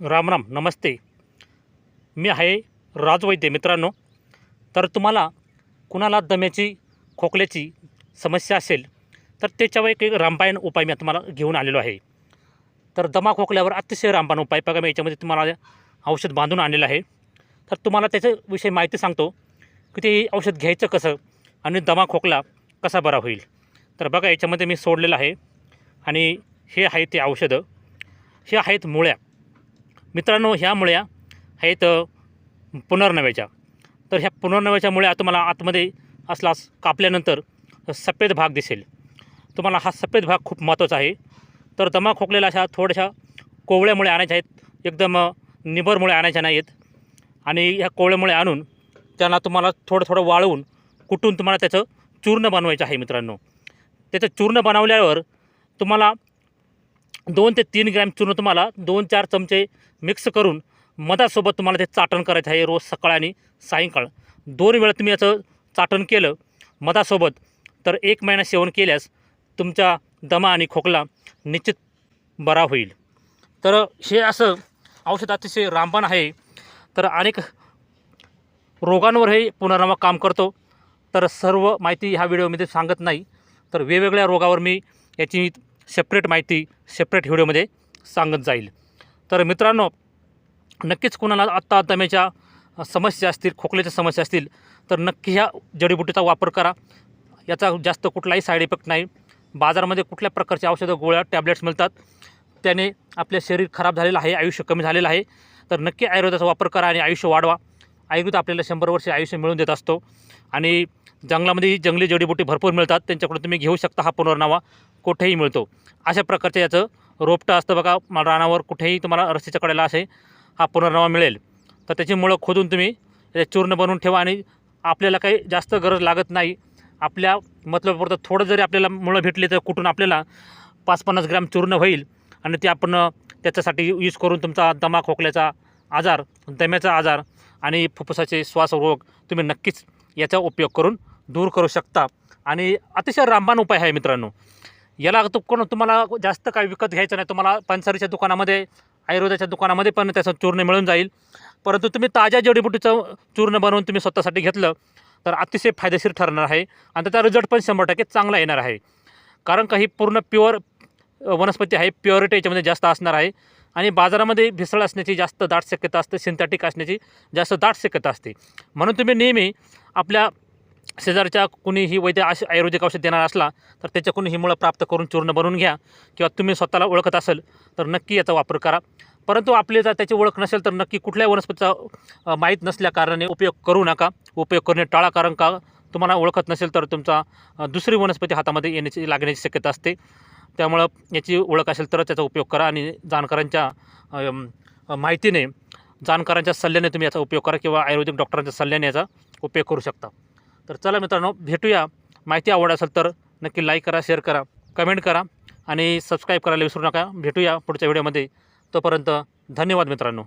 राम राम नमस्ते. मी आहे राजवैद्य मित्रांनो. तर तुम्हाला कुणाला दम्याची खोकल्याची समस्या असेल तर त्याच्यावर एक एक रामबाण उपाय मी तुम्हाला घेऊन आलेलो आहे. तर दमा खोकल्यावर अतिशय रामबाण उपाय. बघा मी याच्यामध्ये तुम्हाला औषध बांधून आणलेलं आहे. तर तुम्हाला त्याच्याविषयी माहिती सांगतो की ते औषध घ्यायचं कसं आणि दमा खोकला कसा बरा होईल. तर बघा याच्यामध्ये मी सोडलेलं आहे आणि हे आहे ते औषधं. हे आहेत मुळ्या. मित्रांनो ह्या मुळ्या आहेत पुनर्नव्याच्या. तर ह्या पुनर्नव्याच्या मुळ्या तुम्हाला आतमध्ये असलास कापल्यानंतर सफेद भाग दिसेल. तुम्हाला हा सफेद भाग खूप महत्त्वाचा आहे. तर दमा खोकलेल्या अशा थोड्याशा कोवळ्यामुळे आणायच्या आहेत. एकदम निबरमुळे आणायच्या नाही आहेत आणि ह्या कोवळ्यामुळे आणून त्यांना तुम्हाला थोडं थोडं वाळवून कुटून तुम्हाला त्याचं चूर्ण बनवायचं आहे मित्रांनो. त्याचं चूर्ण बनवल्यावर तुम्हाला दोन ते तीन ग्रॅम चूर्ण तुम्हाला दोन चार चमचे मिक्स करून मधासोबत तुम्हाला ते चाटण करायचं आहे रोज सकाळ आणि सायंकाळ. दोन वेळा तुम्ही याचं चाटण केलं मधासोबत तर एक महिना सेवन केल्यास तुमचा दमा आणि खोकला निश्चित बरा होईल. तर हे असं औषध अतिशय रामबाण आहे. तर अनेक रोगांवर हे काम करतो. तर सर्व माहिती ह्या व्हिडिओमध्ये सांगत नाही. तर वेगवेगळ्या रोगावर मी याची सेपरेट माहिती सेपरेट व्हिडिओमध्ये सांगत जाईल. तर मित्रांनो नक्कीच कोणाला आत्ता दम्याच्या समस्या असतील खोकल्याच्या समस्या असतील तर नक्की ह्या जडीबुटीचा वापर करा. याचा जास्त कुठलाही साईड इफेक्ट नाही. बाजारामध्ये कुठल्या प्रकारचे औषधं गोळ्या टॅबलेट्स मिळतात त्याने आपले शरीर खराब झालेलं आहे आयुष्य कमी झालेलं आहे तर नक्की आयुर्वेदाचा वापर करा आणि आयुष्य वाढवा. आयुर्वेद आपल्याला शंभर वर्ष आयुष्य मिळून देत असतो. आणि जंगलामध्ये जंगली जडीबुटी भरपूर मिळतात त्यांच्याकडून तुम्ही घेऊ शकता हा पुनर्नावा कुठेही मिळतो. अशा प्रकारचं याचं रोपटं असतं बघा रानावर कुठेही तुम्हाला रस्त्याच्या कडेला असे हा पुनर्नावा मिळेल. तर त्याची मुळं खोदून तुम्ही चूर्ण बनवून ठेवा आणि आपल्याला काही जास्त गरज लागत नाही. आपल्या मतलबापुरतं थोडं जरी आपल्याला मुळं भेटली तर कुठून आपल्याला पाच पन्नास ग्रॅम चूर्ण होईल आणि ते आपण त्याच्यासाठी यूज करून तुमचा दमा खोकल्याचा आजार दम्याचा आजार आणि फुफ्फुसाचे श्वासरोग तुम्ही नक्कीच याचा उपयोग करून दूर करू शकता. आणि अतिशय रामबाण उपाय आहे मित्रांनो. याला तो कोण तुम्हाला जास्त काही विकत घ्यायचं नाही. तुम्हाला पंसारीच्या दुकानामध्ये आयुर्वेदाच्या दुकानामध्ये पण त्याचं चूर्ण मिळून जाईल. परंतु तुम्ही ताज्या जडीबुटीचं चूर्ण बनवून तुम्ही स्वतःसाठी घेतलं तर अतिशय फायदेशीर ठरणार आहे. आणि त्याचा रिझल्ट पण शंभर टक्के चांगला येणार आहे. कारण काही पूर्ण प्युअर वनस्पती आहे. प्युअरिटी याच्यामध्ये जास्त असणार आहे. आणि बाजारामध्ये भेसळ असण्याची जास्त दाट शक्यता असते सिंथेटिक असण्याची जास्त दाट शक्यता असते. म्हणून तुम्ही नेहमी आपल्या शेजारच्या कुणीही वैद्य अश आयुर्वेदिक औषध देणार असला तर त्याच्याकडून ही मुळं प्राप्त करून चूर्ण बनवून घ्या किंवा तुम्ही स्वतःला ओळखत असेल तर नक्की याचा वापर करा. परंतु आपले जर त्याची ओळख नसेल तर नक्की कुठल्याही वनस्पतीचा माहीत नसल्या कारणाने उपयोग करू नका. उपयोग करणे टाळा कारण का? तुम्हाला ओळखत नसेल तर तुमचा दुसरी वनस्पती हातामध्ये येण्याची लागण्याची शक्यता असते. त्यामुळं याची ओळख असेल तर त्याचा उपयोग करा आणि जाणकारांच्या माहितीने जाणकारांच्या सल्ल्याने तुम्ही याचा उपयोग करा किंवा आयुर्वेदिक डॉक्टरांच्या सल्ल्याने याचा उपयोग करू शकता. तर चला मित्रांनो भेटूया. माहिती आवड असेल तर नक्की लाईक करा शेअर करा कमेंट करा आणि सबस्क्राईब करायला विसरू नका. भेटूया पुढच्या व्हिडिओमध्ये तोपर्यंत धन्यवाद मित्रांनो.